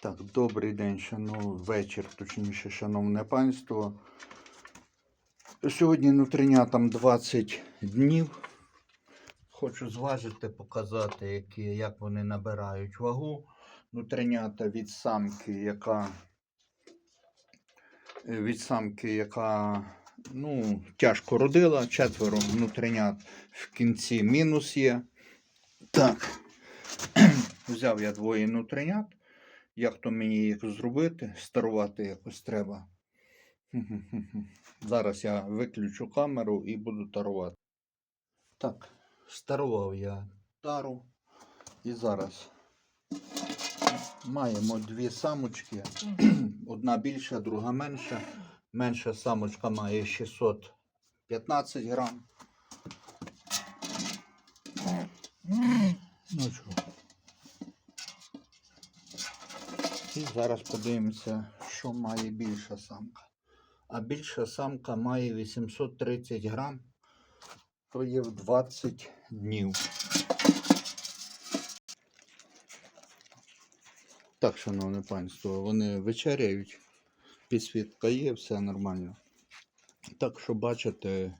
Так, добрий день, шановний вечір, точніше, шановне панство. Сьогодні нутринятам 20 днів. Хочу зважити, показати, які, як вони набирають вагу. Нутринята від самки, яка від самки, яка ну, тяжко родила, четверо нутринят в кінці мінус є. Так, взяв я двоє нутринят. Як то мені їх зробити? Старувати якось треба. Зараз я виключу камеру і буду тарувати. Так, старував я тару. І зараз маємо дві самочки. Одна більша, друга менша. Менша самочка має 615 грам. Ну чого. І зараз подивимося, що має більша самка. А більша самка має 830 грам, то є в 20 днів. Так, шановне панство, вони вечеряють, підсвітка є, все нормально. Так що бачите,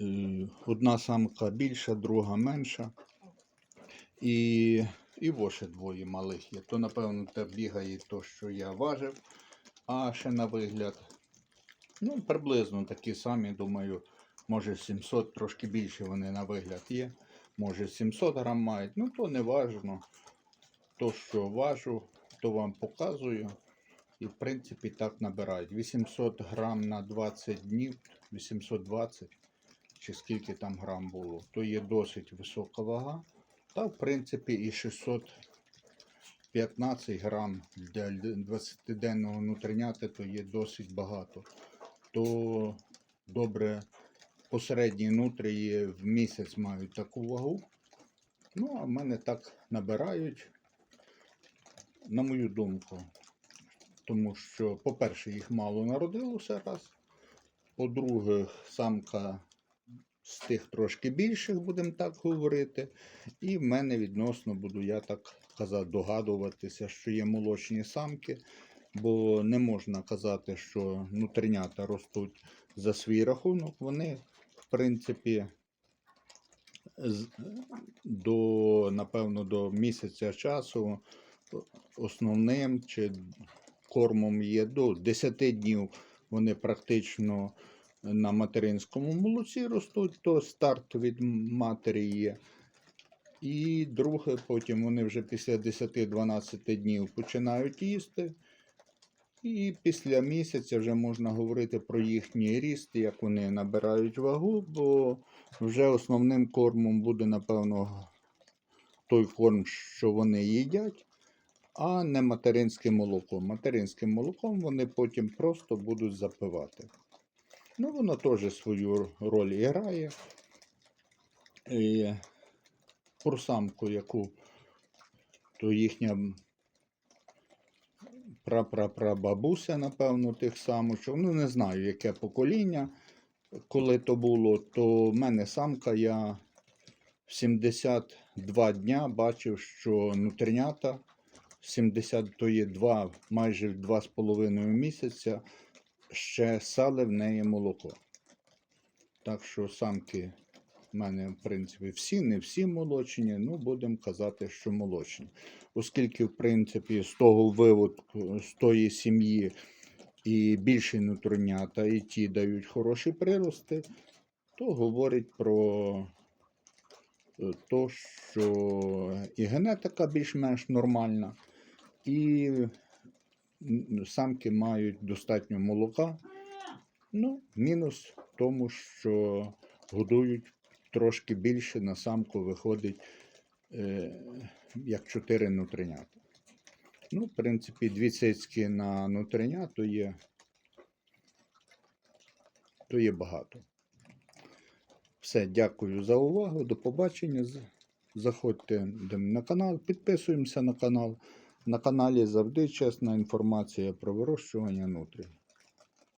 е, одна самка більша, друга менша. І і воше двоє малих є. То, напевно, те бігає то, що я важив. А ще на вигляд. Ну, приблизно такі самі, думаю, може 700, трошки більше вони на вигляд є. Може 700 грам мають. Ну, то не важно. То, що важу, то вам показую. І, в принципі, так набирають. 800 грам на 20 днів, 820, чи скільки там грам було, то є досить висока вага. Та, в принципі, і 615 грам для 20-денного нутринята то є досить багато. То добре, посередні нутрії в місяць мають таку вагу. Ну, а в мене так набирають, на мою думку. Тому що, по-перше, їх мало народилося раз. По-друге, самка з тих трошки більших, будемо так говорити. І в мене відносно буду я так казати, догадуватися, що є молочні самки, бо не можна казати, що нутринята ростуть за свій рахунок. Вони, в принципі, до, напевно, до місяця часу основним чи кормом є до 10 днів. Вони практично на материнському молоці ростуть, то старт від матері є. І друге, потім вони вже після 10-12 днів починають їсти. І після місяця вже можна говорити про їхній ріст, як вони набирають вагу, бо вже основним кормом буде, напевно, той корм, що вони їдять, а не материнське молоко. Материнським молоком вони потім просто будуть запивати. Ну, воно теж свою роль грає. І про самку, яку то їхня прапрапрабабуся, напевно, тих самочок. Ну, не знаю, яке покоління, коли то було, то в мене самка, я в 72 дня бачив, що нутринята 70, то є 2, майже 2,5 місяця ще сали в неї молоко. Так що самки в мене, в принципі, всі, не всі молочні, ну, будемо казати, що молочні. Оскільки, в принципі, з того виводку, з тої сім'ї і більші нутринята, і ті дають хороші прирости, то говорить про те, що і генетика більш-менш нормальна, і самки мають достатньо молока. Ну, мінус в тому, що годують трошки більше, на самку виходить е, як 4 нутринята. Ну, в принципі, дві цицьки на нутриня то є, то є багато. Все, дякую за увагу. До побачення. Заходьте на канал, підписуємося на канал. На каналі завжди чесна інформація про вирощування нутрій.